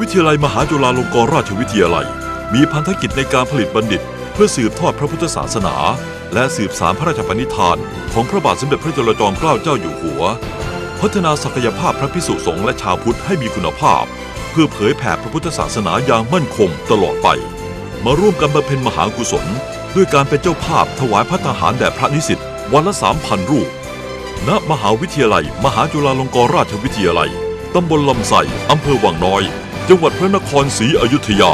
วิทยาลัยมหาจุฬาลงกรณราชวิทยาลัย มีพันธกิจในการผลิตบัณฑิต เพื่อสืบทอดพระพุทธศาสนา และสืบสารพระราชปณิธาน ของพระบาทสมเด็จพระจุลจอมเกล้าเจ้าอยู่หัว พัฒนาศักยภาพพระพิสุสงฆ์และชาวพุทธให้มีคุณภาพ เพื่อเผยแผ่พระพุทธศาสนาอย่างมั่นคงตลอดไป มาร่วมกันบำเพ็ญมหากุศล ด้วยการเป็นเจ้าภาพถวายพระทหารแด่พระนิสิตวันละสามพันรูปณมหาวิทยาลัย มหาจุฬาลงกรณราชวิทยาลัย ตำบลลำไส้อำเภอวังน้อย จังหวัดพระนครศรีอยุธยา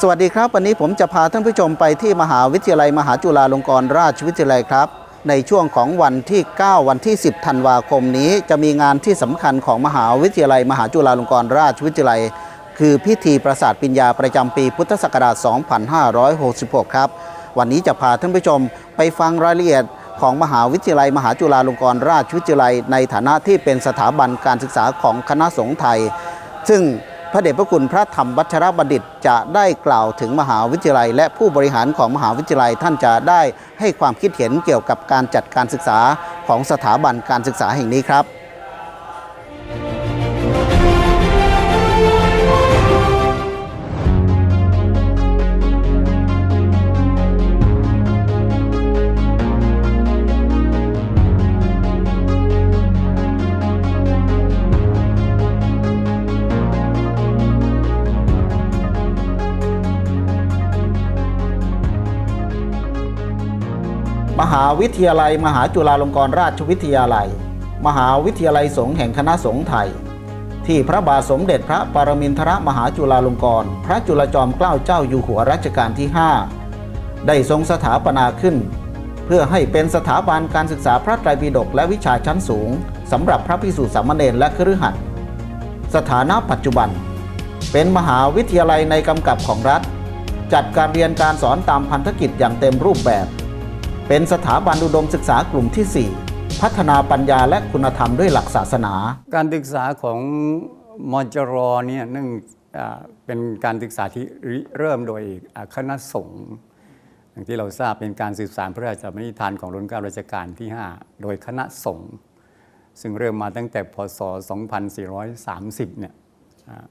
สวัสดีครับ วันนี้ผมจะพาท่านผู้ชมไปที่มหาวิทยาลัยมหาจุฬาลงกรณราชวิทยาลัยครับ ในช่วงของวันที่ 9 วันที่ 10 ธันวาคมนี้ จะมีงานที่สำคัญของมหาวิทยาลัย มหาจุฬาลงกรณราชวิทยาลัย คือพิธีประสาทปิญญาประจำปีพุทธศักราช 2566 ครับ วันนี้จะพาท่านผู้ชมไปฟังรายละเอียด ของมหาวิทยาลัย มหาจุฬาลงกรณราชวิทยาลัย ในฐานะที่เป็นสถาบันการศึกษาของคณะสงฆ์ไทย ซึ่งพระเดชพระคุณพระธรรมวัชรบัณฑิตจะได้กล่าวถึงมหาวิทยาลัย และผู้บริหารของมหาวิทยาลัยท่านจะได้ให้ความคิดเห็นเกี่ยวกับการจัดการศึกษาของสถาบันการศึกษาแห่งนี้ครับ หาวิทยาลัย มหาจุฬาลงกรณราชวิทยาลัย มหาวิทยาลัยสงฆ์แห่งคณะสงฆ์ไทย ที่พระบาทสมเด็จพระปรมินทรมหาจุฬาลงกรณพระจุลจอมเกล้าเจ้าอยู่หัวรัชกาลที่ 5 ได้ทรงสถาปนาขึ้น เพื่อให้เป็นสถาบันการศึกษาพระไตรปิฎกและวิชาชั้นสูงสำหรับพระภิกษุสามเณรและคฤหัสถ์สถานะปัจจุบัน เป็นมหาวิทยาลัยในกำกับของรัฐ จัดการเรียนการสอนตามพันธกิจอย่างเต็มรูปแบบ เป็นสถาบันอุดมศึกษากลุ่มที่ 4 พัฒนาปัญญาและคุณธรรมด้วยหลักศาสนา การศึกษาของมจรเนี่ยเนื่องเป็นการศึกษาที่เริ่มโดยคณะสงฆ์อย่างที่เราทราบเป็นการสื่อสารพระราชบัญญัติทานของรัชกาลรัชกาลที่ 5 โดยคณะสงฆ์ซึ่งเริ่มมาตั้งแต่พศ 2430 เนี่ยอ่า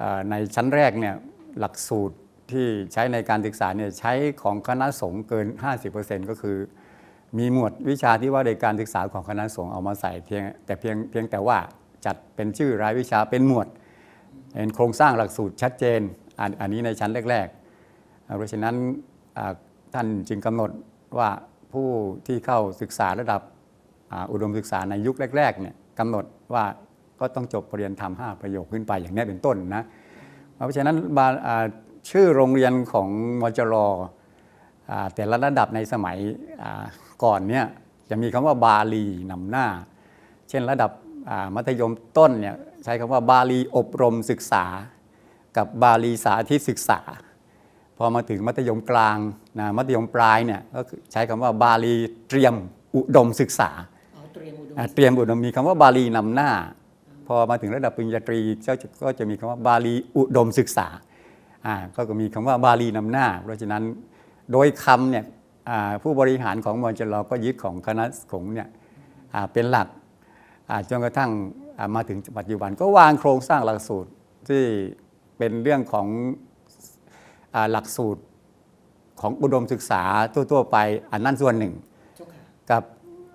อ่าในชั้นแรกเนี่ยหลักสูตร ที่ใช้ในการศึกษาเนี่ยใช้ของคณะสงฆ์เกิน 50%ก็คือ มีหมวดวิชาที่ว่าในการศึกษาของคณะสงฆ์เอามาใส่เพียงแต่เพียงเพียงแต่ว่าจัดเป็นชื่อรายวิชาเป็นหมวดเป็นโครงสร้างหลักสูตรชัดเจนอันอันนี้ในชั้นแรกๆเพราะฉะนั้นท่านจึงกำหนดว่าผู้ที่เข้าศึกษาระดับอ,อุดมศึกษาในยุคแรกๆเนี่ยกำหนดว่าก็ต้องจบปรริญญาธรรม5ประโยคขึ้นไปอย่างนี้เป็นต้นนะเพราะฉะนั้นบา ชื่อโรงเรียนของมจรอ่าแต่ละระดับในสมัยอ่าก่อนเนี่ยจะมีคำว่าบาลีนำหน้า เช่นระดับอ่ามัธยมต้นเนี่ยใช้คำว่าบาลีอบรมศึกษา กับบาลีสาธิตศึกษา พอมาถึงมัธยมกลางนะมัธยมปลายเนี่ยก็คือใช้คำว่าบาลีเตรียมอุดมศึกษาอ่าเตรียมอุดมมีคำว่าบาลีนำหน้า พอมาถึงระดับปริญญาตรีเจ้าก็จะมีคำว่าบาลีอุดมศึกษาอ่า ก็มีคำว่าบาลีนำหน้า เพราะฉะนั้นโดยคำเนี่ยอ่าผู้บริหารของมอญจรก็ยึดของคณะสงฆ์เนี่ยอ่าเป็นหลักอ่าจนกระทั่งอ่ามาถึงปัจจุบันก็วางโครงสร้างหลักสูตรที่เป็นเรื่องของอาหลักสูตรของอุดมศึกษาทั่วๆไปอันนั้นส่วนหนึ่ง กับ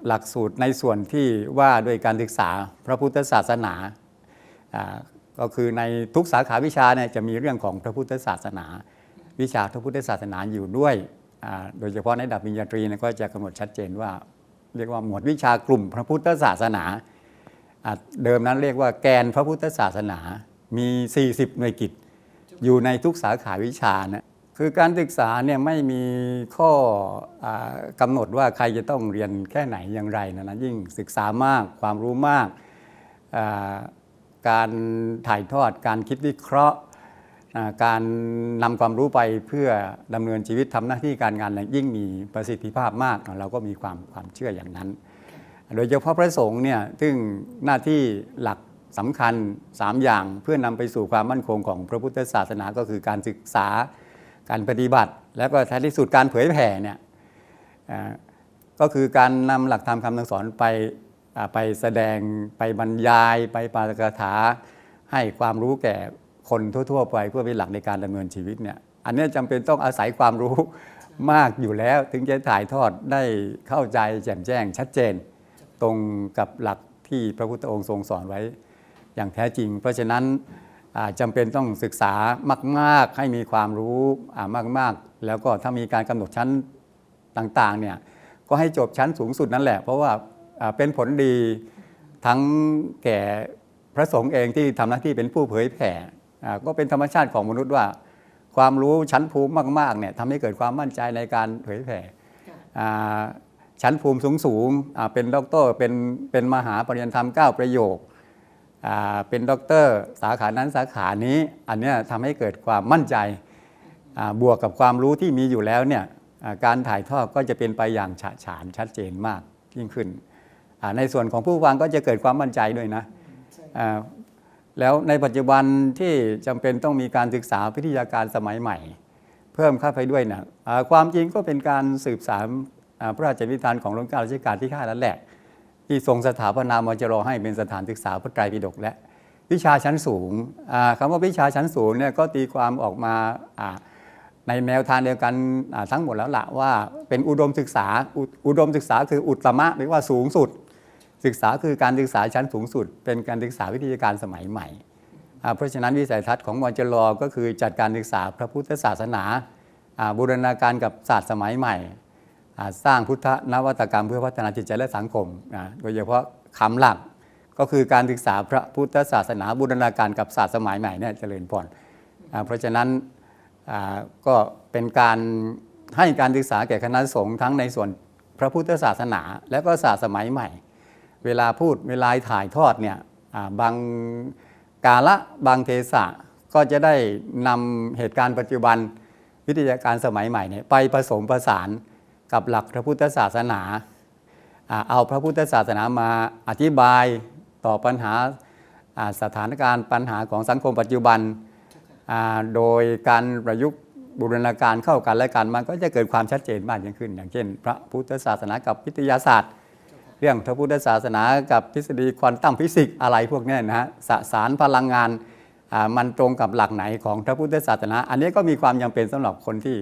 หลักสูตรในส่วนที่ว่าด้วยการศึกษาพระพุทธศาสนาอ่า ก็คือในทุกสาขาวิชาเนี่ยจะมีเรื่องของพระพุทธศาสนา วิชาพระพุทธศาสนาอยู่ด้วย โดยเฉพาะในดับปริญญาตรีก็จะกำหนดชัดเจนว่า เรียกว่าหมวดวิชากลุ่มพระพุทธศาสนา เดิมนั้นเรียกว่าแกนพระพุทธศาสนา มี 40 หน่วยกิจ อยู่ในทุกสาขาวิชานะคือการศึกษาเนี่ยไม่มีข้ออกำหนดว่าใครจะต้องเรียนแค่ไหนอย่างไรนะนะยิ่งศึกษามากความรู้มากอ การถ่ายทอด การคิดวิเคราะห์อ่าการนำความรู้ไปเพื่อดำเนินชีวิตทำหน้าที่การงานอย่างยิ่งมีประสิทธิภาพมาก เราก็มีความความเชื่ออย่างนั้น โดยเฉพาะพระสงฆ์เนี่ยซึ่งหน้าที่หลักสำคัญ 3 อย่างเพื่อนำไปสู่ความมั่นคงของพระพุทธศาสนาก็คือการศึกษาการปฏิบัติ แล้วก็ท้ายที่สุดการเผยแผ่เนี่ยอ่าก็คือการนำหลักธรรมคำสอนไปอ่า ไปแสดงไปบรรยายไปปาฐกถา ให้ความรู้แก่คนทั่ว ๆ ไปเพื่อเป็นหลักในการดำเนินชีวิตเนี่ยอันนี้ยจำเป็นต้องอาศัยความรู้มากอยู่แล้ว ถึงจะถ่ายทอดได้เข้าใจแจ่มแจ้งชัดเจน ตรงกับหลักที่พระพุทธองค์ทรงสอนไว้ อย่างแท้จริง เพราะฉะนั้นอ่าจำเป็นต้องศึกษามาก ๆ ให้มีความรู้มาก ๆ แล้วก็ถ้ามีการกำหนดชั้นต่างๆเนี่ยก็ให้จบชั้นสูงสุดนั่นแหละ เพราะว่า เป็นผลดีทั้งแก่พระสงฆ์เองที่ทำหน้าที่เป็นผู้เผยแผ่อ่าก็เป็นธรรมชาติของมนุษย์ว่า ความรู้ชั้นภูมิมากๆเนี่ยทำให้เกิดความมั่นใจในการเผยแผ่อ่าชั้นภูมิสูงๆอ่าเป็นด็อกเตอร์เป็นเป็นมหาปริญญาธรรม 9 ประโยคอ่าเป็นด็อกเตอร์สาขานั้นสาขานี้ อันเนี้ยทำให้เกิดความมั่นใจอ่าบวกกับความรู้ที่มีอยู่แล้วเนี่ยอ่าการถ่ายทอดก็จะเป็นไปอย่างฉะฉานชัดเจนมากยิ่งขึ้นอ่า ในส่วนของผู้ฟังก็จะเกิดความมั่นใจด้วยนะแล้วในปัจจุบันที่จำเป็นต้องมีการศึกษาวิทยาการสมัยใหม่ เพิ่มเข้าไปด้วยนะความจริงก็เป็นการสืบสานพระราชนิทานของรัชกาลรัชกาลที่ห้านั่นแหละ ที่ทรงสถาปนามจรให้เป็นสถานศึกษาพระไตรปิฎกและวิชาชั้นสูงอ่าคำว่าวิชาชั้นสูงเนี่ยก็ตีความออกมาในแนวทางเดียวกันทั้งหมดแล้วละว่าเป็นอุดมศึกษาอุอุดมศึกษาคืออุตตมะหรือว่าสูงสุด ศึกษาคือการศึกษาชั้นสูงสุด เป็นการศึกษาวิทยาการสมัยใหม่ เพราะฉะนั้นวิสัยทัศน์ของมอจรก็คือจัดการศึกษาพระพุทธศาสนาบูรณาการกับศาสตร์สมัยใหม่ สร้างพุทธนวัตกรรมเพื่อพัฒนาจิตใจและสังคม โดยเฉพาะคำหลักก็คือการศึกษาพระพุทธศาสนาบูรณาการกับศาสตร์สมัยใหม่เนี่ยเจริญพรเพราะฉะนั้นก็เป็นการให้การศึกษาแก่คณะสงฆ์ทั้งในส่วนพระพุทธศาสนา และก็ศาสตร์สมัยใหม่ เวลาพูดเวลาถ่ายทอดเนี่ยบางกาละบางเทศะก็จะได้นำเหตุการณ์ปัจจุบันวิทยาการสมัยใหม่เนี่ยไปผสมประสานกับหลักพระพุทธศาสนา เอาพระพุทธศาสนามาอธิบายต่อปัญหาสถานการณ์ปัญหาของสังคมปัจจุบัน โดยการประยุกต์บูรณาการเข้ากันและกันมันก็จะเกิดความชัดเจนมากยิ่งขึ้น อย่างเช่น พระพุทธศาสนากับวิทยาศาสตร์ เรื่องพระพุทธศาสนากับทฤษฎีควอนตัมฟิสิกส์อะไรพวกนี้นะฮะสสารพลังงานมันตรงกับหลักไหนของพระพุทธศาสนา อันนี้ก็มีความจำเป็นสำหรับคนที่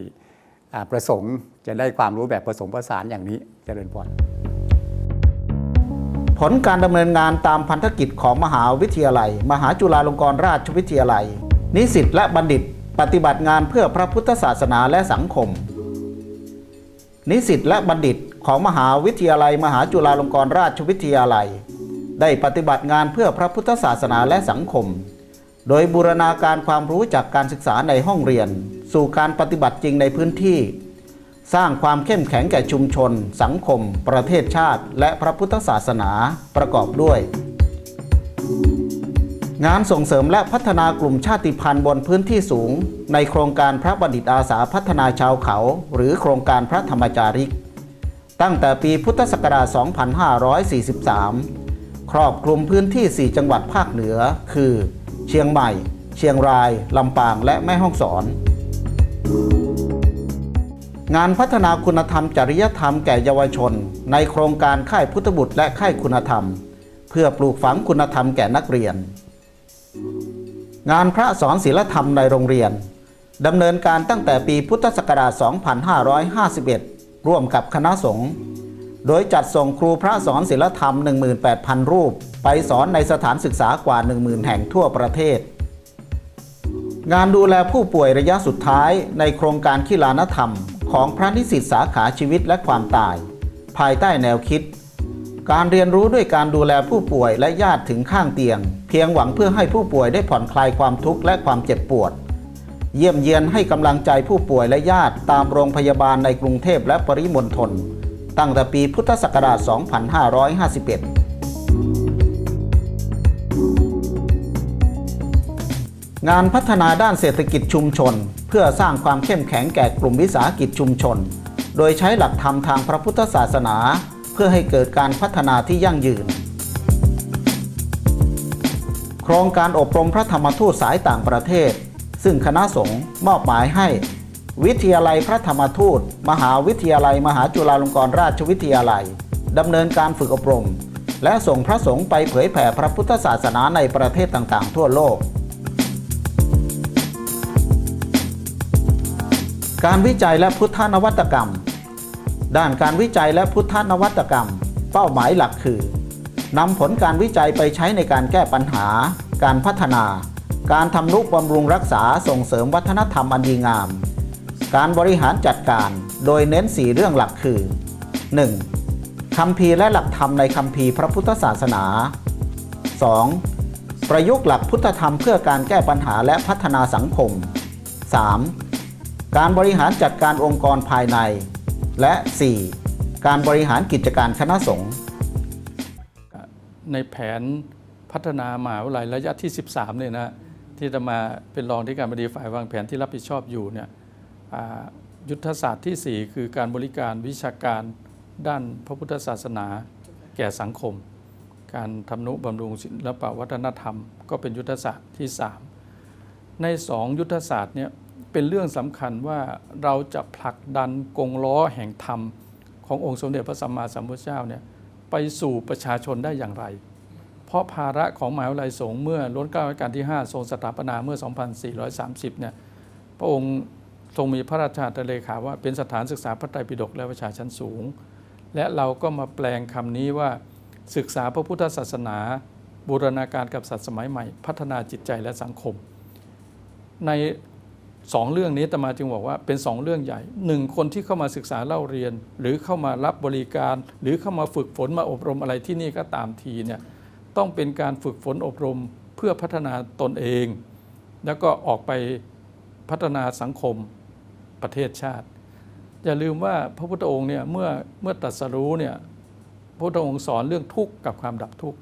ประสงค์จะได้ความรู้แบบผสมผสานอย่างนี้จเจริญพรผลการดำเนินงานตามพันธกิจของมหาวิทยาลัย มหาจุฬาลงกรณราชวิทยาลัย นิสิตและบัณฑิตปฏิบัติงานเพื่อพระพุทธศาสนาและสังคม นิสิตและบัณฑิต ของมหาวิทยาลัย มหาจุฬาลงกรณราชวิทยาลัย ได้ปฏิบัติงานเพื่อพระพุทธศาสนาและสังคม โดยบูรณาการความรู้จากการศึกษาในห้องเรียน สู่การปฏิบัติจริงในพื้นที่ สร้างความเข้มแข็งแก่ชุมชน สังคม ประเทศชาติ และพระพุทธศาสนาประกอบด้วย งานส่งเสริมและพัฒนากลุ่มชาติพันธุ์บนพื้นที่สูง ในโครงการพระบัณฑิตอาสาพัฒนาชาวเขา หรือโครงการพระธรรมจาริก ตั้งแต่ปีพุทธศักราช 2543 ครอบคลุมพื้นที่ 4 จังหวัดภาคเหนือ คือ เชียงใหม่ เชียงราย ลำปาง และแม่ฮ่องสอน งานพัฒนาคุณธรรมจริยธรรมแก่เยาวชน ในโครงการค่ายพุทธบุตรและค่ายคุณธรรม เพื่อปลูกฝังคุณธรรมแก่นักเรียน งานพระสอนศีลธรรมในโรงเรียนดำเนินการตั้งแต่ปีพุทธศักราช 2551 ร่วมกับคณะสงฆ์โดยจัดส่งครูพระสอนศีลธรรม 18,000 รูป ไปสอนในสถานศึกษากว่า 10,000 แห่งทั่วประเทศ งานดูแลผู้ป่วยระยะสุดท้ายในโครงการขีลานธรรม ของพระนิสิตสาขาชีวิตและความตาย ภายใต้แนวคิด การเรียนรู้ด้วยการดูแลผู้ป่วยและญาติถึงข้างเตียง เพียงหวังเพื่อให้ผู้ป่วยได้ผ่อนคลายความทุกข์และความเจ็บปวด เยี่ยมเยียนให้กำลังใจผู้ป่วยและญาติตามโรงพยาบาลในกรุงเทพและปริมณฑลตั้งแต่ปีพุทธศักราช 2551งานพัฒนาด้านเศรษฐกิจชุมชน เพื่อสร้างความเข้มแข็งแก่กลุ่มวิสาหกิจชุมชน โดยใช้หลักธรรมทางพระพุทธศาสนา เพื่อให้เกิดการพัฒนาที่ยั่งยืน โครงการอบรมพระธรรมทูตสายต่างประเทศ ซึ่งคณะสงฆ์มอบหมายให้ วิทยาลัยพระธรรมทูต มหาวิทยาลัย มหาจุฬาลงกรณราชวิทยาลัยดำเนินการฝึกอบรม และส่งพระสงฆ์ไปเผยแผ่พระพุทธศาสนาในประเทศต่างๆ ทั่วโลก การวิจัยและพุทธนวัตกรรม ด้านการวิจัยและพุทธนวัตกรรม เป้าหมายหลักคือนำผลการวิจัยไปใช้ในการแก้ปัญหา การพัฒนา การทำนุบำรุงรักษาส่งเสริมวัฒนธรรมอันดีงาม การบริหารจัดการโดยเน้น4เรื่องหลักคือ 1. คำพีร์และหลักธรรมในคำพีร์พระพุทธศาสนา 2. ประยุกต์หลักพุทธธรรมเพื่อการแก้ปัญหาและพัฒนาสังคม 3. การบริหารจัดการองค์กรภายใน และ 4. การบริหารกิจการคณะสงฆ์ในแผนพัฒนามหาวิทยาลัยระยะที่ 13เนี่ยนะ ที่จะมาเป็นรองที่การบดีฝ่ายวางแผนที่รับผิดชอบอยู่เนี่ยยุทธศาสตร์ที่ 4 คือการบริการวิชาการด้านพระพุทธศาสนา แก่สังคม การทำนุบำรุงศิลปวัฒนธรรม ก็เป็นยุทธศาสตร์ที่ 3 ใน 2 ยุทธศาสตร์เนี่ยเป็นเรื่องสำคัญว่าเราจะผลักดันกงล้อแห่งธรรม ขององค์สมเด็จพระสัมมาสัมพุทธเจ้าเนี่ยไปสู่ประชาชนได้อย่างไร เพราะภาระของมหาวิทยาลัยสงฆ์เมื่อล้นเกล้ารัชกาลที่ 5 ทรงสถาปนาเมื่อ 2430 เนี่ยพระองค์ทรงมีพระราชาเลขาว่าเป็นสถานศึกษาพระไตรปิฎกและวิชาชั้นสูง และเราก็มาแปลงคำนี้ว่าศึกษาพระพุทธศาสนา บูรณาการกับศาสตร์สมัยใหม่ พัฒนาจิตใจและสังคม ในสองเรื่องนี้ตมาจึงบอกว่าเป็นสองเรื่องใหญ่หนึ่งคนที่เข้ามาศึกษาเล่าเรียน หรือเข้ามารับบริการ หรือเข้ามาฝึกฝนมาอบรมอะไรที่นี่ก็ตามทีเนี่ย ต้องเป็นการฝึกฝนอบรมเพื่อพัฒนาตนเอง แล้วก็ออกไปพัฒนาสังคมประเทศชาติ อย่าลืมว่าพระพุทธองค์เนี่ยเมื่อเมื่อตรัสรู้เนี่ยพระพุทธองค์สอนเรื่องทุกข์กับความดับทุกข์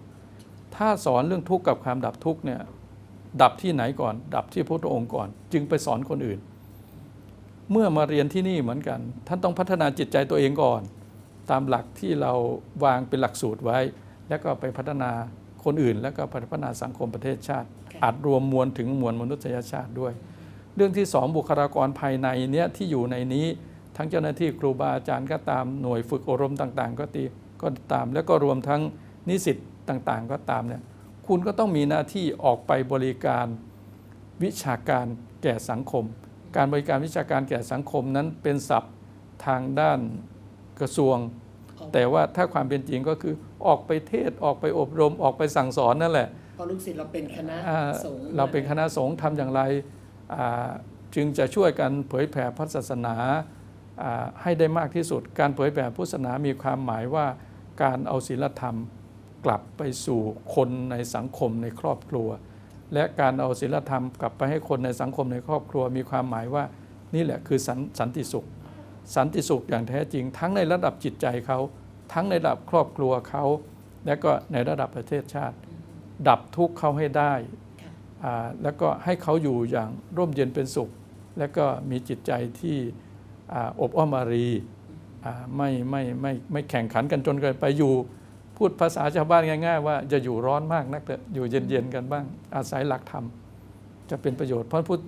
ถ้าสอนเรื่องทุกข์กับความดับทุกข์เนี่ยดับที่ไหนก่อน ดับที่พระพุทธองค์ก่อน จึงไปสอนคนอื่น เมื่อมาเรียนที่นี่เหมือนกัน ท่านต้องพัฒนาจิตใจตัวเองก่อน ตามหลักที่เราวางเป็นหลักสูตรไว้ แล้วก็ไปพัฒนา คนอื่น แล้วก็พัฒนาสังคมประเทศชาติ อาจรวมมวลถึงมวลมนุษยชาติด้วย เรื่องที่สองบุคลากรภายในเนี้ยที่อยู่ในนี้ทั้งเจ้าหน้าที่ครูบาอาจารย์ก็ตามหน่วยฝึกอบรมต่างๆ ก็ตีก็ตาม แล้วก็รวมทั้งนิสิตต่างๆ ก็ตามเนี่ยคุณก็ต้องมีหน้าที่ออกไปบริการวิชาการแก่สังคม การบริการวิชาการแก่สังคมนั้นเป็นศัพท์ทางด้านกระทรวง แต่ว่าถ้าความเป็นจริงก็คือออกไปเทศน์ออกไปอบรมออกไปสั่งสอนนั่นแหละเพราะลูกศิษย์เราเป็นคณะอ่าสงฆ์เราเป็นคณะสงฆ์ทำอย่างไรอ่าจึงจะช่วยกันเผยแผ่พระศาสนาอ่าให้ได้มากที่สุด การเผยแผ่พุทธศาสนามีความหมายว่าการเอาศีลธรรมกลับไปสู่คนในสังคมในครอบครัว และการเอาศีลธรรมกลับไปให้คนในสังคมในครอบครัว มีความหมายว่านี่แหละคือสันสันติสุข สันติสุขอย่างแท้จริงทั้งในระดับจิตใจเขา ทั้งในระดับครอบครัวเขา และก็ในระดับประเทศชาติ ดับทุกข์เขาให้ได้แล้วก็ให้เขาอยู่อย่างร่มเย็นเป็นสุข และก็มีจิตใจที่ออบอ้อมอารีอ่ไม่ไม่ไม่ไม่แข่งขันกันจนเกินไปอยู่ พูดภาษาชาวบ้านง่าย ๆ ว่าจะอยู่ร้อนมากนักแต่อยู่เย็นๆกันบ้าง อาศัยหลักธรรมจะเป็นประโยชน์เพราะพุทธ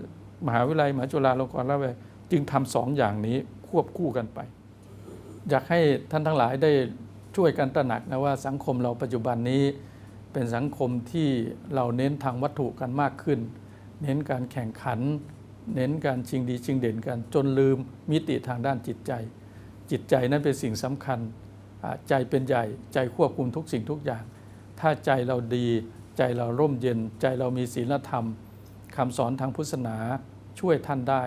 มหาวิทยาลัยมหาจุฬาลงกรณราชวิทยาลัยจึงทำสองอย่างนี้ควบคู่กันไป อยากให้ท่านทั้งหลายได้ช่วยกันตระหนักนะว่าสังคมเราปัจจุบันนี้เป็นสังคมที่เราเน้นทางวัตถุกันมากขึ้น เน้นการแข่งขัน เน้นการชิงดีชิงเด่นกันจนลืมมิติทางด้านจิตใจ จิตใจนั้นเป็นสิ่งสำคัญใจเป็นใหญ่ใจควบคุมทุกสิ่งทุกอย่าง ถ้าใจเราดีใจเราร่มเย็น ใจเรามีศีลธรรมคำสอนทางพุทธศาสนาช่วยท่านได้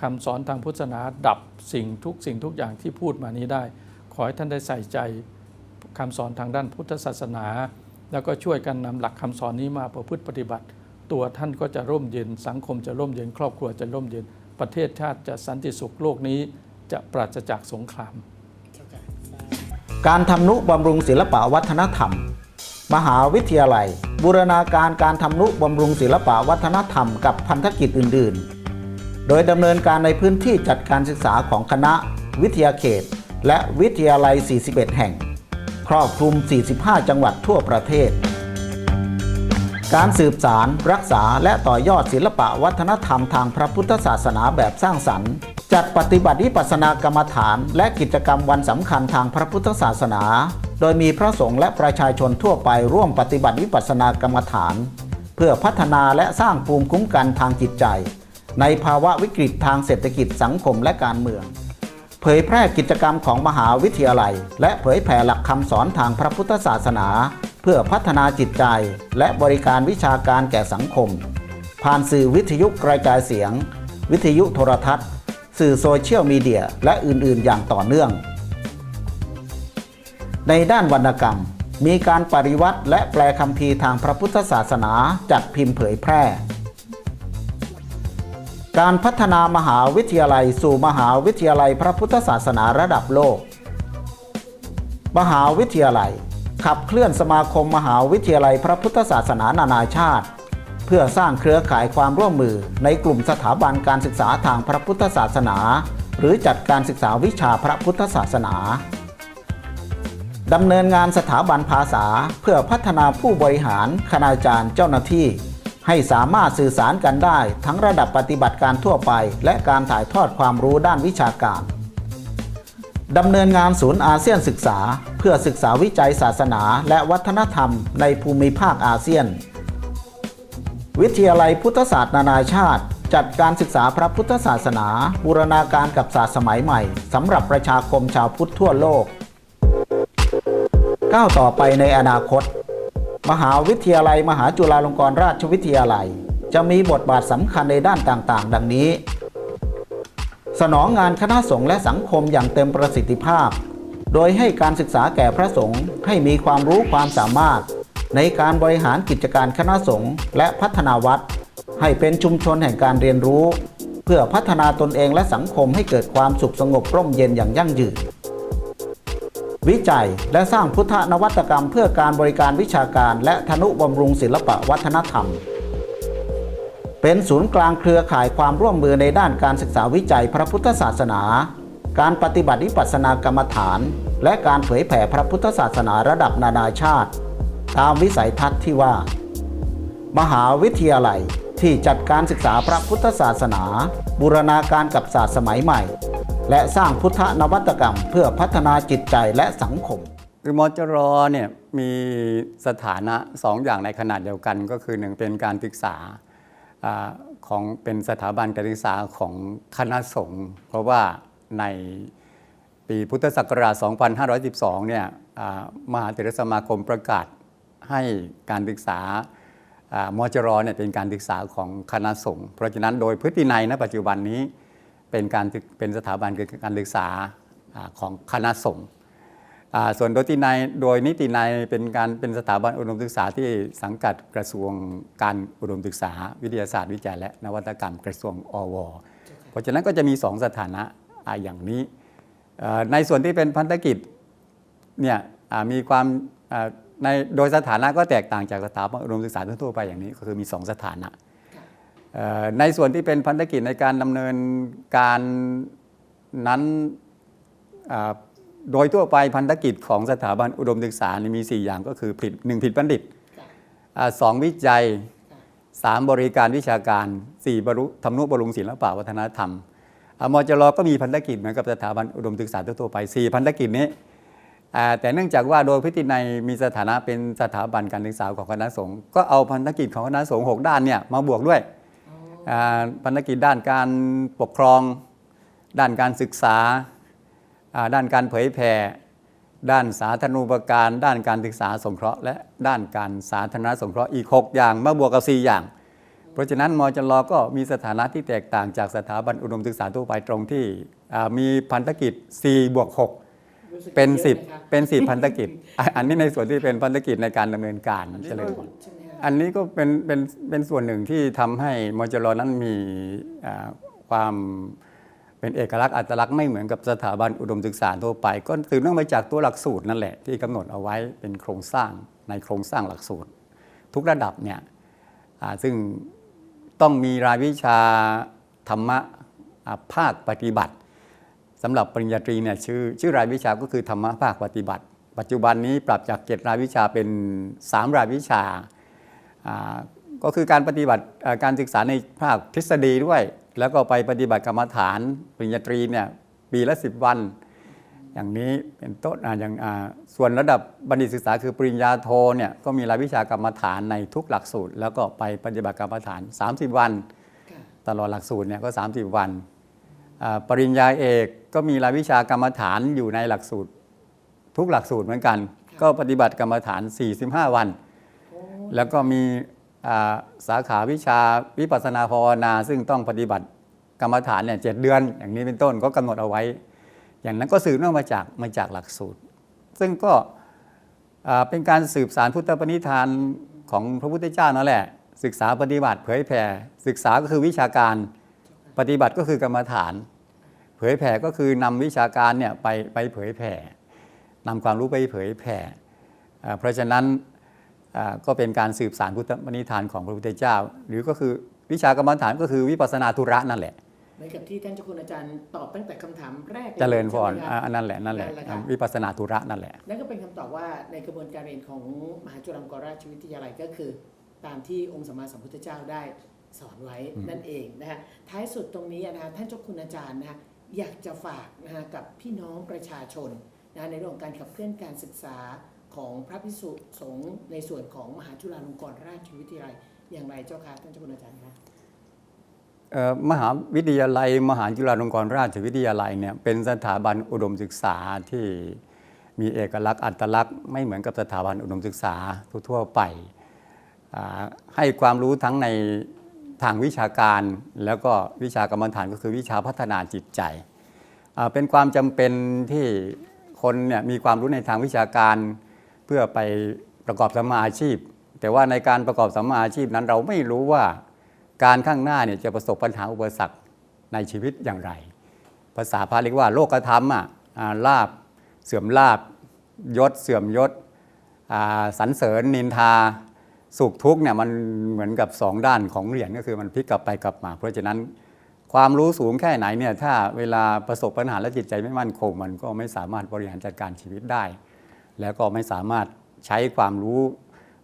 คำสอนทางพุทธศาสนาดับสิ่งทุกสิ่งทุกอย่างที่พูดมานี้ได้ ขอให้ท่านได้ใส่ใจคำสอนทางด้านพุทธศาสนา แล้วก็ช่วยกันนำหลักคำสอนนี้มาประพฤติปฏิบัติ ตัวท่านก็จะร่มเย็น สังคมจะร่มเย็น ครอบครัวจะร่มเย็น ประเทศชาติจะสันติสุขโลกนี้จะปราศจากสงคราม การทำนุบำรุงศิลปวัฒนธรรม มหาวิทยาลัย บูรณาการการทำนุบำรุงศิลปวัฒนธรรมกับพันธกิจอื่น ๆ โดยดำเนินการในพื้นที่จัดการศึกษาของคณะ วิทยาเขต และวิทยาลัย 41 แห่ง ครอบคลุม 45 จังหวัดทั่วประเทศ การสืบสาร รักษาและต่อยอดศิลปะวัฒนธรรมทางพระพุทธศาสนาแบบสร้างสรรค์ จัดปฏิบัติวิปัสสนากรรมฐาน และกิจกรรมวันสำคัญทางพระพุทธศาสนา โดยมีพระสงฆ์และประชาชนทั่วไปร่วมปฏิบัติวิปัสสนากรรมฐาน เพื่อพัฒนาและสร้างภูมิคุ้มกันทางจิตใจ ในภาวะวิกฤตทางเศรษฐกิจสังคมและการเมือง เผยแพร่กิจกรรมของมหาวิทยาลัย และเผยแผ่หลักคำสอนทางพระพุทธศาสนา เพื่อพัฒนาจิตใจ และบริการวิชาการแก่สังคม ผ่านสื่อวิทยุกระจายเสียง วิทยุโทรทัศน์ สื่อโซเชียลมีเดีย และอื่น ๆ อย่างต่อเนื่อง ในด้านวรรณกรรมมีการปริวัติและแปลคำพีทางพระพุทธศาสนาจัดพิมพ์เผยแพร่ การพัฒนามหาวิทยาลัยสู่มหาวิทยาลัยพระพุทธศาสนาระดับโลก มหาวิทยาลัย ขับเคลื่อนสมาคมมหาวิทยาลัยพระพุทธศาสนานานาชาติ เพื่อสร้างเครือข่ายความร่วมมือในกลุ่มสถาบันการศึกษาทางพระพุทธศาสนา หรือจัดการศึกษาวิชาพระพุทธศาสนาดำเนินงานสถาบันภาษาเพื่อพัฒนาผู้บริหารคณาจารย์เจ้าหน้าที่ ให้สามารถสื่อสารกันได้ ทั้งระดับปฏิบัติการทั่วไป และการถ่ายทอดความรู้ด้านวิชาการดำเนินงานศูนย์อาเซียนศึกษา เพื่อศึกษาวิจัยศาสนาและวัฒนธรรมในภูมิภาคอาเซียน วิทยาลัยพุทธศาสตร์นานาชาติ จัดการศึกษาพระพุทธศาสนา บูรณาการกับศาสตร์สมัยใหม่สำหรับประชาคมชาวพุทธทั่วโลกก้าวต่อไปในอนาคต มหาวิทยาลัย มหาจุฬาลงกรณราชวิทยาลัย จะมีบทบาทสำคัญในด้านต่างๆ ดังนี้ สนองงานคณะสงฆ์และสังคมอย่างเต็มประสิทธิภาพ โดยให้การศึกษาแก่พระสงฆ์ให้มีความรู้ความสามารถ ในการบริหารกิจการคณะสงฆ์และพัฒนาวัด ให้เป็นชุมชนแห่งการเรียนรู้ เพื่อพัฒนาตนเองและสังคมให้เกิดความสุขสงบร่มเย็นอย่างยั่งยืน วิจัย และสร้างพุทธนวัตกรรม เพื่อการบริการวิชาการ และธนุบำรุงศิลปะวัฒนธรรม เป็นศูนย์กลางเครือข่ายความร่วมมือในด้านการศึกษาวิจัยพระพุทธศาสนา การปฏิบัติวิปัสสนากรรมฐาน และการเผยแผ่พระพุทธศาสนาระดับนานาชาติ ตามวิสัยทัศน์ที่ว่า มหาวิทยาลัยที่จัดการศึกษาพระพุทธศาสนา บูรณาการกับศาสตร์สมัยใหม่ และสร้างพุทธนวัตกรรม เพื่อพัฒนาจิตใจและสังคมคือมจรเนี่ยมีสถานะสองอย่างในขนาดเดียวกันก็คือหนึ่งเป็นการศึกษาอของเป็นสถาบันการศึกษาของคณะสงฆ์เพราะว่าในปีพุทธศักราช 2512 เนี่ยมหาเถรสมาคมประกาศให้การศึกษามจรเนี่ยเป็นการศึกษาของคณะสงฆ์เพราะฉะนั้นโดยพฤตินัยณปัจจุบันนี้ เป็นการเป็นสถาบันการศึกษาของคณะสงฆ์ส่วนโดยตินัยโดยนิตินัยเป็นการเป็นสถาบันอุดมศึกษาที่สังกัดกระทรวงการอุดมศึกษา วิทยาศาสตร์วิจัยและนวัตกรรมกระทรวงอว เพราะฉะนั้นก็จะมีสองสถานะอย่างนี้ในส่วนที่เป็นพันธกิจเนี่ยมีความในโดยสถานะก็แตกต่างจากสถาบันอุดมศึกษาทั่วไปอย่างนี้ก็คือมีสองสถานะ ในส่วนที่เป็นพันธกิจในการดำเนินการนั้นอ่าโดยทั่วไปพันธกิจของสถาบันอุดมศึกษานี่มี 4 อย่างก็คือผลิตหนึ่งผลิตบัณฑิตอ่าสองวิจัย 3 บริการวิชาการ 4บรรลุทำนุบำรุงศิลปะวัฒนธรรมอ่ามจรก็มีพันธกิจเหมือนกับสถาบันอุดมศึกษาทั่วๆไป 4 พันธกิจนี้อ่าแต่เนื่องจากว่าโดยพิธีในยมีสถานะเป็นสถาบันการศึกษาของคณะสงฆ์ก็เอาพันธกิจของคณะสงฆ์หกด้านเนี่ยมาบวกด้วย อ่าพันธกิจด้านการปกครอง ด้านการศึกษา ด้านการเผยแผ่ด้านสาธารณูปการ ด้านการศึกษาสงเคราะห์ และด้านการสาธารณสงเคราะห์อีก 6 อย่างมาบวกกับ 4 อย่าง เพราะฉะนั้นมจรก็มีสถานะที่แตกต่างจากสถาบันอุดมศึกษาทั่วไปตรงที่มีพันธกิจ 4 บวก 6 เป็น 10 เป็น 10 พันธกิจ อันนี้ในส่วนที่เป็นพันธกิจในการดำเนินการเจริญผล อันนี้ก็เป็นเป็นเป็นส่วนหนึ่งที่ทำให้มอจรนั้นมีความเป็นเอกลักษณ์อัตลักษณ์ไม่เหมือนกับสถาบันอุดมศึกษาทั่วไป ก็สืบเนื่องมาจากตัวหลักสูตรนั่นแหละที่กำหนดเอาไว้เป็นโครงสร้างในโครงสร้างหลักสูตร ทุกระดับเนี่ยซึ่งต้องมีรายวิชาธรรมะาภาคปฏิบัติสำหรับปริญญาตรีเนี่ยชื่อชื่อรายวิชาก็คือธรรมะภาคปฏิบัติ ปัจจุบันนี้ปรับจากเจ็ดรายวิชาเป็น 3 รายวิชา ก็คือการปฏิบัติอ่าการศึกษาในภาคทฤษฎีด้วย แล้วก็ไปปฏิบัติกรรมฐานปริญญาตรีเนี่ยปีละ 10 วัน อย่างนี้เป็นต้นอ่าอย่างอ่าส่วนระดับบัณฑิตศึกษาคือปริญญาโทเนี่ยก็มีรายวิชากรรมฐานในทุกหลักสูตร แล้วก็ไปปฏิบัติกรรมฐาน 30 วัน ตลอดหลักสูตรเนี่ยก็ 30 วันอ่าปริญญาเอกก็มีรายวิชากรรมฐานอยู่ในหลักสูตร ทุกหลักสูตรเหมือนกัน ก็ปฏิบัติกรรมฐาน 45 วัน แล้วก็มีสาขาวิชาวิปัสนาภาวนา ซึ่งต้องปฏิบัติกรรมฐานเนี่ยเจ็ดเดือน อย่างนี้เป็นต้นก็กำหนดเอาไว้ อย่างนั้นก็สืบเนื่องมาจากมาจากหลักสูตร ซึ่งก็เป็นการสืบสารพุทธปณิธานของพระพุทธเจ้านั่นแหละ ศึกษาปฏิบัติเผยแผ่ศึกษาก็คือวิชาการปฏิบัติก็คือกรรมฐาน เผยแผ่ก็คือนำวิชาการเนี่ยไปไปเผยแผ่นำความรู้ไปเผยแผ่เพราะฉะนั้น ก็เป็นการสืบสารพุทธปณิธานของพระพุทธเจ้า หรือก็คือวิชากรรมฐานก็คือวิปัสสนาธุระนั่นแหละเหมือนกับที่ท่านเจ้าคุณอาจารย์ตอบตั้งแต่คำถามแรกลยเจริญพรใช่ไหมคอ่าบอันนั่นแหละนั่นแหละนั่นแหละครับวิปัสสนาธุระนั่นแหละนั่นก็เป็นคำตอบว่าในกระบวนการเรียนของมหาจุฬาลงกรณราชวิทยาลัยก็คือ ตามที่องค์สมมาสัมพุทธเจ้าได้สอนไว้นั่นเองนะฮะท้ายสุดตรงนี้นะฮะท่านเจ้าคุณอาจารย์นะฮะอยากจะฝากนะฮะกับพี่น้องประชาชนนะในเรื่องของการขับเคลื่อนการศึกษา ของพระพิสุสงฆ์ในส่วนของมหาจุฬาลงกรณราชวิทยาลัยอย่างไรเจ้าค่ะท่านเจ้าคุณอาจารย์คะมหาวิทยาลัย มหาจุฬาลงกรณราชวิทยาลัยเนี่ยเป็นสถาบันอุดมศึกษาที่มีเอกลักษณ์อัตลักษณ์ไม่เหมือนกับสถาบันอุดมศึกษาทั่วๆไปให้ความรู้ทั้งในทางวิชาการแล้วก็วิชากรรมฐานก็คือวิชาพัฒนาจิตใจ เป็นความจำเป็นที่คนเนี่ยมีความรู้ในทางวิชาการ พื่อไปประกอบสัมมาอาชีพ แต่ว่าในการประกอบสัมมาอาชีพนั้นเราไม่รู้ว่าการข้างหน้าเนี่ยจะประสบปัญหาอุปสรรคในชีวิตอย่างไร ภาษาพาเรียกว่าโลกธรรมอะลาบเสื่อมลาบยศเสื่อมยศสรรเสริญนินทาสุขทุกข์เนี่ยมันเหมือนกับสองด้านของเหรียญก็คือมันพลิกกลับไปกลับมา เพราะฉะนั้นความรู้สูงแค่ไหนเนี่ยถ้าเวลาประสบปัญหาและจิตใจไม่มั่นคง มันก็ไม่สามารถบริหารจัดการชีวิตได้ แล้วก็ไม่สามารถใช้ความรู้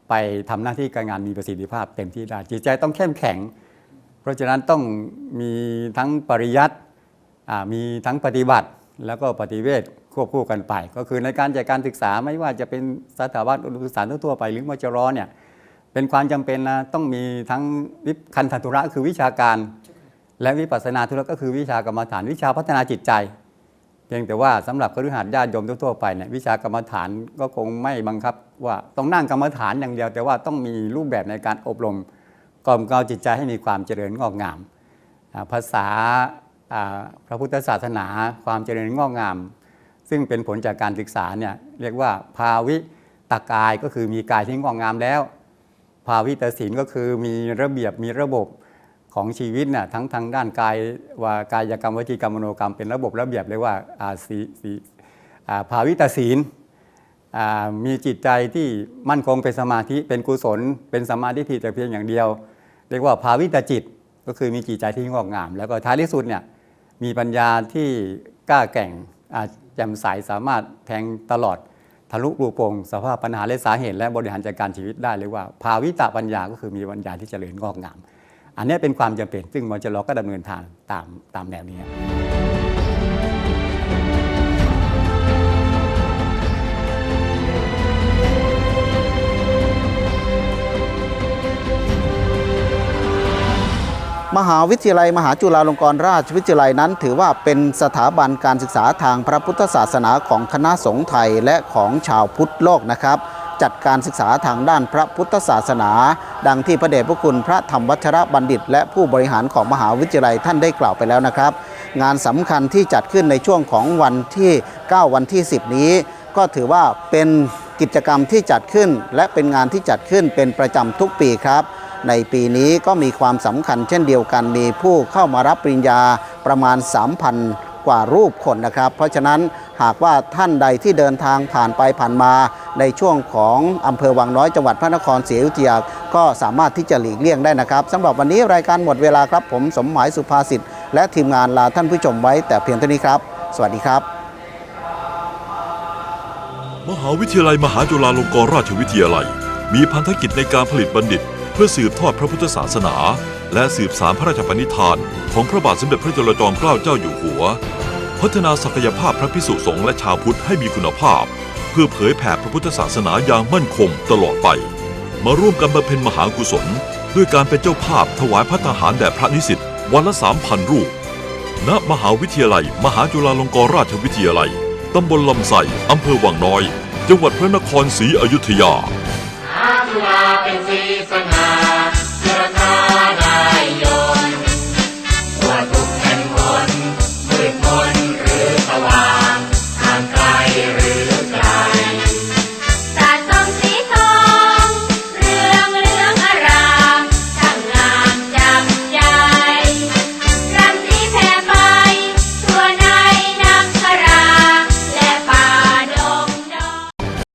ไปทำหน้าที่การงานมีประสิทธิภาพเต็มที่ได้จิตใจต้องเข้มแข็ง เพราะฉะนั้นต้องมีทั้งปริยัติมีทั้งปฏิบัติ แล้วก็ปฏิเวทควบคู่กันไป ก็คือในการจัดการศึกษาไม่ว่าจะเป็นสถาบันอุดมศึกษาทั่วไปหรือมจรเนี่ยเป็นความจำเป็นนะต้องมีทั้งวิปคันธทุระคือวิชาการ และวิปัสสนาธุระก็คือวิชากรรมฐานวิชาพัฒนาจิตใจ เพียงแต่ว่าสำหรับคฤหัสถ์ญาติโยมทั่วไปเนี่ยวิชากรรมฐานก็คงไม่บังคับ ว่าต้องนั่งกรรมฐานอย่างเดียว แต่ว่าต้องมีรูปแบบในการอบรมกล่อมเกลาจิตใจให้มีความเจริญงอกงาม ภาษาพระพุทธศาสนาความเจริญงอกงาม ซึ่งเป็นผลจากการศึกษาเนี่ยเรียกว่าภาวิตากายก็คือมีกายที่งอกงามแล้ว ภาวิตศีลก็คือมีระเบียบมีระบบ ของชีวิตน่ะทั้งทางด้านกายว่ากายกรรมวจีกรรมมโนกรรมเป็นระบบระเบียบเรียกว่าอาสีสีภาวิตศีลมีจิตใจที่มั่นคงเป็นสมาธิเป็นกุศล เป็นสมาธิที่แต่เพียงอย่างเดียว เรียกว่าภาวิตจิตก็คือมีจิตใจที่งอกงาม แล้วก็ท้ายที่สุดเนี่ยมีปัญญาที่กล้าแก่งแจ่มใสสามารถแทงตลอดทะลุปลูโปรงสภาพปัญหาและสาเหตุและบริหารจัดการชีวิตได้เรียกว่า ภาวิตปัญญาก็คือมีปัญญาที่เจริญงอกงาม อันนี้เป็นความจำเป็น ซึ่งมจรก็ดำเนินทางตามตามแนวนี้มหาวิทยาลัยมหาจุฬาลงกรณราชวิทยาลัยนั้น ถือว่าเป็นสถาบันการศึกษาทางพระพุทธศาสนาของคณะสงฆ์ไทยและของชาวพุทธโลกนะครับ จัดการศึกษาทางด้านพระพุทธศาสนา ดังที่พระเดชพระคุณพระธรรมวัชรบัณฑิต และผู้บริหารของมหาวิทยาลัยท่านได้กล่าวไปแล้วนะครับ งานสำคัญที่จัดขึ้นในช่วงของวันที่ 9 วันที่ 10 นี้ ก็ถือว่าเป็นกิจกรรมที่จัดขึ้น และเป็นงานที่จัดขึ้นเป็นประจำทุกปีครับในปีนี้ก็มีความสำคัญเช่นเดียวกันมีผู้เข้ามารับปริญญาประมาณ 3,000 กว่ารูปคนนะครับ เพราะฉะนั้น หากว่าท่านใดที่เดินทางผ่านไปผ่านมา ในช่วงของอำเภอวังน้อยจังหวัดพระนครศรีอยุธยาก็สามารถที่จะหลีกเลี่ยงได้นะครับสำหรับวันนี้รายการหมดเวลาครับ ผมสมหมายสุภาษิตและทีมงานลาท่านผู้ชมไว้แต่เพียงเท่านี้ครับ สวัสดีครับ มหาวิทยาลัยมหาจุฬาลงกรณราชวิทยาลัย มีพันธกิจในการผลิตบัณฑิต เพื่อสืบทอดพระพุทธศาสนา และสืบสารพระราชปณิธาน ของพระบาทสมเด็จพระจุลจอมเกล้าเจ้าอยู่หัว พัฒนาศักยภาพพระพิสุสงฆ์และชาวพุทธให้มีคุณภาพ เพื่อเผยแผ่พระพุทธศาสนาอย่างมั่นคงตลอดไป มาร่วมกันบำเพ็ญมหากุศล ด้วยการเป็นเจ้าภาพถวายพระทหารแด่พระนิสิตวันละสามพันรูป ณมหาวิทยาลัย มหาจุฬาลงกรณราชวิทยาลัย ตำบลลำไส้อำเภอวังน้อย จังหวัดพระนครศรีอยุธยาหาจุาเป็นสีสง่า